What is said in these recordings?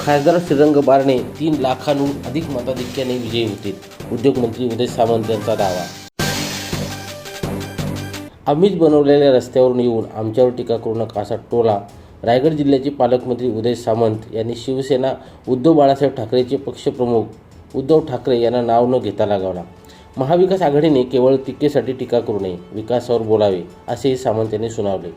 खासदार श्रीरंग बारणे तीन लाखांहून अधिक मताधिक्याने विजयी होतील उद्योगमंत्री उदय सामंत यांचा दावा. आम्हीच बनवलेल्या रस्त्यावरून येऊन आमच्यावर टीका करू नका असा टोला रायगड जिल्ह्याचे पालकमंत्री उदय सामंत यांनी शिवसेना उद्धव बाळासाहेब ठाकरेचे पक्षप्रमुख उद्धव ठाकरे यांना नाव न घेता लागावला. महाविकास आघाडीने केवळ टीकेसाठी टीका करू नये विकासावर बोलावे असेही सामंत यांनी सुनावले.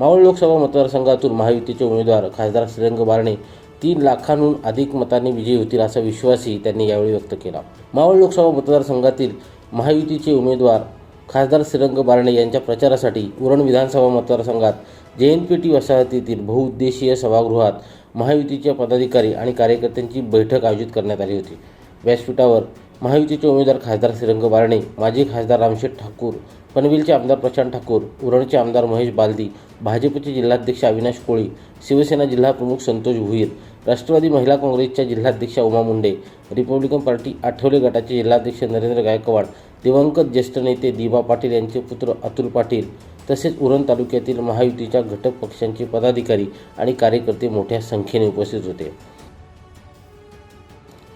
मावळ लोकसभा मतदारसंघातून महायुतीचे उमेदवार खासदार श्रीरंग बारणे तीन लाखांहून अधिक मतांनी विजयी होतील असा विश्वासही त्यांनी यावेळी व्यक्त केला. मावळ लोकसभा मतदारसंघातील महायुतीचे उमेदवार खासदार श्रीरंग बारणे यांच्या प्रचारासाठी उरण विधानसभा मतदारसंघात जे एन पी टी वसाहतीतील बहुउद्देशीय सभागृहात महायुतीच्या पदाधिकारी आणि कार्यकर्त्यांची बैठक आयोजित करण्यात आली होती. व्यासपीठावर महायुतीचे उमेदवार खासदार श्रीरंग बारणे माजी खासदार रामशेठ ठाकूर पनवेलचे आमदार प्रशांत ठाकूर उरणचे आमदार महेश बालदी भाजपचे जिल्हाध्यक्ष अविनाश कोळी शिवसेना जिल्हाप्रमुख संतोष भुईर राष्ट्रवादी महिला काँग्रेसच्या जिल्हाध्यक्षा उमा मुंडे रिपब्लिकन पार्टी आठवले गटाचे जिल्हाध्यक्ष नरेंद्र गायकवाड दिवंगत ज्येष्ठ नेते दिबा पाटील यांचे पुत्र अतुल पाटील तसेच उरण तालुक्यातील महायुतीच्या घटक पक्षांचे पदाधिकारी आणि कार्यकर्ते मोठ्या संख्येने उपस्थित होते.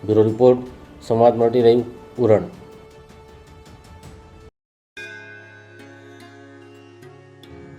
Bureau report Samvad Marathi live Uran.